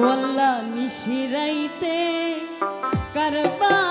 ওল্লা নিশিরাইতে কারবা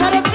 সারে